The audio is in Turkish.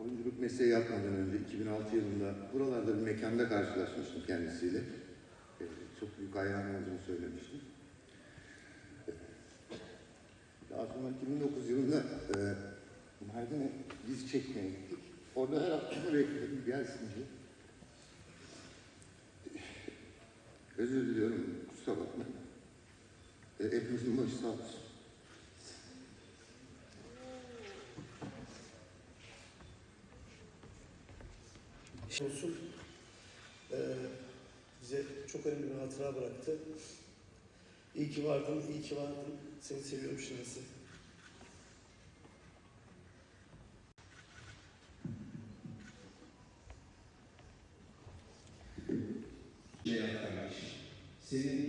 Oyunculuk mesleği yapmadan önce 2006 yılında buralarda bir mekanda karşılaşmıştım kendisiyle. Ee, Çok büyük hayran olduğunu söylemiştim. Daha sonra 2009 yılında e, Mardin'e dizi çekmeye gittik. Orada her hafta bekledim gelsin diye. Özür diliyorum, kusura bakmayın. E, hepimizin başı sağ olsun. Olsun eee, bize çok önemli bir hatıra bıraktı. İyi ki vardın, iyi ki vardın. Seni seviyorum Şinasi. şey yapmamış. Senin